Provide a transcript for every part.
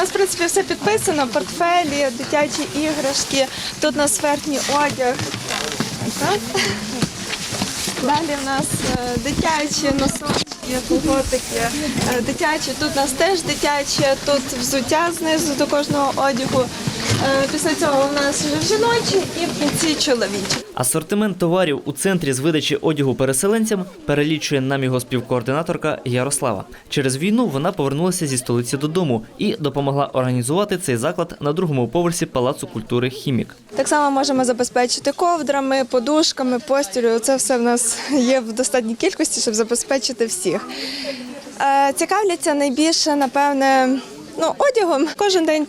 У нас, в принципі, все підписано: портфелі, дитячі іграшки, тут у нас верхній одяг. Далі в нас е, дитячі носочки, колготики, е, дитячі. Тут у нас теж дитяче, тут взуття знизу до кожного одягу. Е, Після цього у нас вже жіночі і в кінці чоловічі. Асортимент товарів у центрі з видачі одягу переселенцям перелічує нам його співкоординаторка Ярослава. Через війну вона повернулася зі столиці додому і допомогла організувати цей заклад на другому поверсі Палацу культури Хімік. Так само можемо забезпечити ковдрами, подушками, постілю. Це все в нас є в достатній кількості, щоб забезпечити всіх. Е, Цікавляться найбільше, напевне, ну, одягом. Кожен день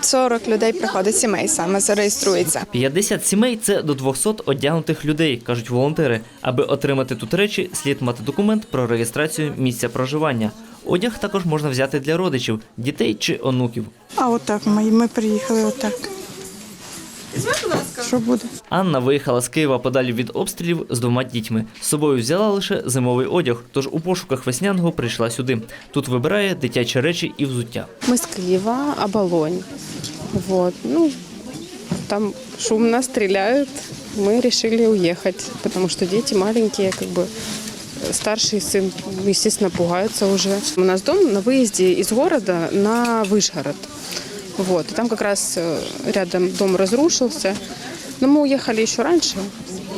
50-40 людей приходить сімей саме зареєструється. 50 сімей це до 200 одягнутих людей, кажуть волонтери. Аби отримати тут речі, слід мати документ про реєстрацію місця проживання. Одяг також можна взяти для родичів, дітей чи онуків. А отак ми, ми приїхали отак. Що буде? Анна виїхала з Києва подалі від обстрілів з двома дітьми. З собою взяла лише зимовий одяг, тож у пошуках весняного прийшла сюди. Тут вибирає дитячі речі і взуття. Мы с Киева, Оболонь. Вот. Ну, там шумно стреляют. Мы решили уехать, потому что дети маленькие, как бы старший сын, естественно, пугается уже. У нас дом на выезде из города на Вышгород. Вот. И там как раз э, рядом дом разрушился. Но мы уехали еще раньше,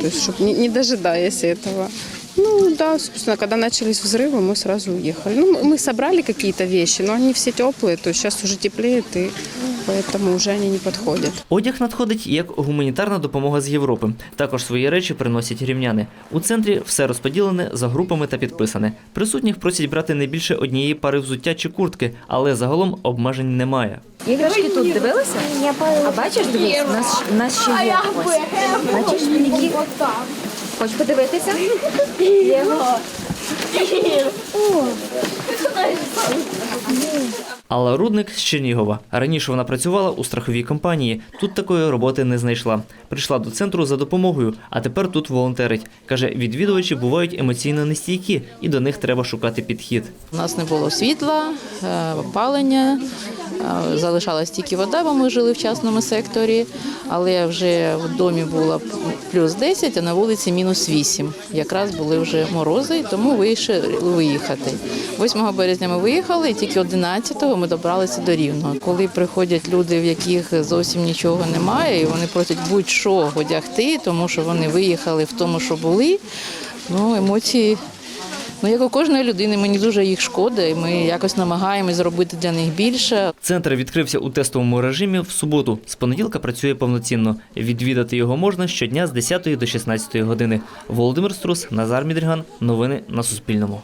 то есть, чтобы не, не дожидаясь этого. Ну да, собственно, когда начались взрывы, мы сразу уехали. Ну, мы- мы собрали какие-то вещи, но они все теплые, то есть сейчас уже теплеет, и поэтому уже они не подходят. Одяг надходить як гуманітарна допомога з Європи. Також свої речі приносять рівняни. У центрі все розподілене за групами та підписане. Присутніх просять брати не більше однієї пари взуття чи куртки, але загалом обмежень немає. Іграшки тут дивилися? А бачиш, дивись, у нас, у нас ще є ось. Бачиш, які? Хочеш подивитися? Єго. Алла Рудник з Чернігова. Раніше вона працювала у страховій компанії. Тут такої роботи не знайшла. Прийшла до центру за допомогою, а тепер тут волонтерить. Каже, відвідувачі бувають емоційно нестійкі, і до них треба шукати підхід. У нас не було світла, е, опалення, залишалась тільки вода, бо ми жили в частному секторі, але вже в домі було плюс 10, а на вулиці мінус 8. Якраз були вже морози, тому вирішили виїхати. 8 березня ми виїхали, і тільки 11-го ми добралися до Рівного. Коли приходять люди, в яких зовсім нічого немає, і вони просять будь-що одягти, тому що вони виїхали в тому, що були, ну емоції. Ну, як у кожної людини, мені дуже їх шкода, і ми якось намагаємось зробити для них більше. Центр відкрився у тестовому режимі в суботу. З понеділка працює повноцінно. Відвідати його можна щодня з 10 до 16 години. Володимир Струс, Назар Мідріган. Новини на Суспільному.